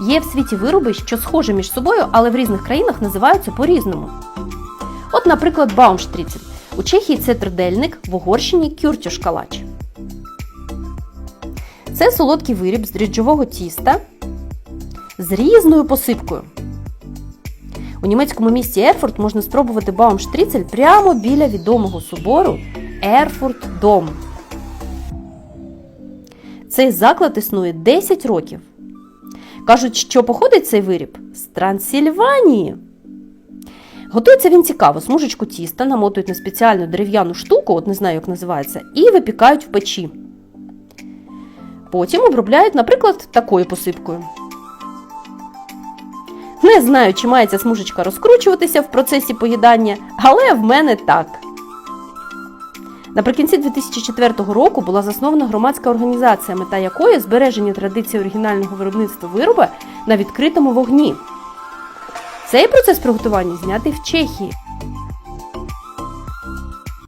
Є в світі вироби, що схожі між собою, але в різних країнах називаються по-різному. От, наприклад, Баумштріцель. У Чехії це трудельник, в Угорщині кюртюшкалач. Це солодкий виріб з дріжджового тіста з різною посипкою. У німецькому місті Ерфурт можна спробувати Баумштріцель прямо біля відомого собору Ерфурт Дом. Цей заклад існує 10 років. Кажуть, що походить цей виріб з Трансильванії. Готується він цікаво. Смужечку тіста намотують на спеціальну дерев'яну штуку, от не знаю, як називається, і випікають в печі. Потім обробляють, наприклад, такою посипкою. Не знаю, чи має ця смужечка розкручуватися в процесі поїдання, але в мене так. Наприкінці 2004 року була заснована громадська організація, мета якої збереження традиції оригінального виробництва вироба на відкритому вогні. Цей процес приготування знятий в Чехії.